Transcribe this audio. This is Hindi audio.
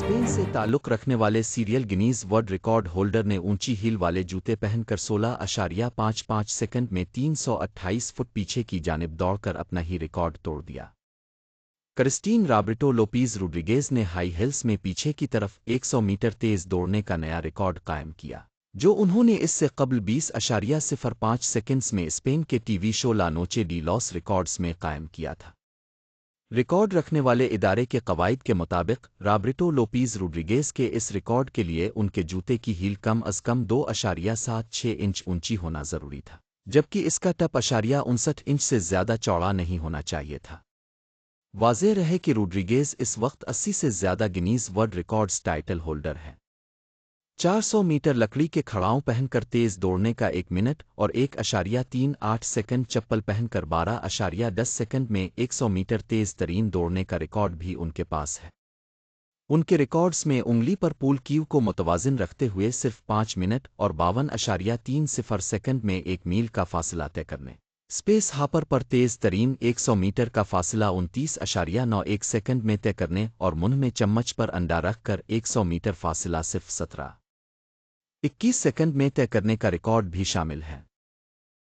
स्पेन से ताल्लुक रखने वाले serial Guinness world record holder ने ऊँची हील वाले जूते पहनकर 16 अशारिया पाँच पाँच सेकंड में 328 फुट पीछे की जानब दौड़कर अपना ही रिकॉर्ड तोड़ दिया। क्रिस्टीन रॉबर्टो लोपीज रोड्रिगेज ने हाई हिल्स में पीछे की तरफ़ 100 मीटर तेज दौड़ने का नया रिकॉर्ड कायम किया, जो उन्होंने इससे कबल 20 अशारिया सिफर पाँच सेकेंड्स में स्पेन के TV show La Noche de los records में कायम किया था। रिकॉर्ड रखने वाले इदारे के कवायद के मुताबिक, रॉबर्टो लोपीज रोड्रिगेज के इस रिकॉर्ड के लिए उनके जूते की हील कम अज कम दो अशारिया सात छः इंच ऊँची होना ज़रूरी था, जबकि इसका टप अशारिया उनसठ इंच से ज़्यादा चौड़ा नहीं होना चाहिए था। वाजे रहे कि रोड्रिगेज इस वक्त 80 से ज़्यादा Guinness world records title holder है। 400 मीटर लकड़ी के खड़ाओं पहनकर तेज दौड़ने का एक मिनट और एक अशारिया तीन आठ सेकंड चप्पल पहनकर बारह अशारिया दस सेकंड में 100 मीटर तेज तरीन दौड़ने का रिकॉर्ड भी उनके पास है। उनके रिकॉर्ड्स में उंगली पर पूल कीव को मुतवाजिन रखते हुए सिर्फ़ पाँच मिनट और बावन अशारिया तीन सिफर सेकंड में एक मील का फासला तय करने। स्पेस हापर पर तेज तरीन 100 मीटर का फासला उनतीस अशारिया नौ एक सेकंड में तय करने और मुँह में चम्मच पर अंडा रखकर 100 मीटर फासला सिर्फ़ सत्रह। इक्कीस सेकंड में तय करने का रिकॉर्ड भी शामिल है।